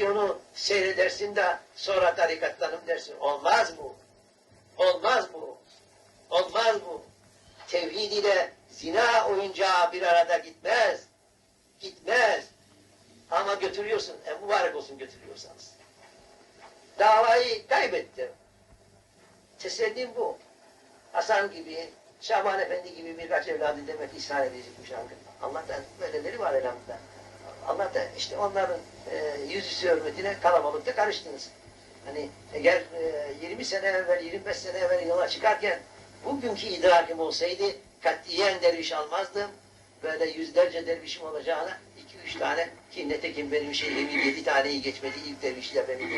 onu seyredersin de sonra tarikattanım dersin. Olmaz bu. Olmaz bu. Olmaz bu. Tevhid ile zina oyuncağı bir arada gitmez. Gitmez. Ama götürüyorsun. E, mübarek olsun götürüyorsanız. Davayı kaybettim. Tesellim bu. Hasan gibi, Şaban Efendi gibi birkaç evladı demek ishal edecekmiş Allah'tan böyleleri var elhamdülillah. Allah da işte onların e, yüzüstü hürmetine kalabalıkta karıştınız. Hani eğer e, 20 sene evvel, 25 sene evvel yola çıkarken bugünkü idrakim olsaydı katiyen derviş almazdım. Böyle yüzlerce dervişim olacağına iki üç tane ki netekim benim şeyimi yedi taneyi geçmedi ilk dervişler benim.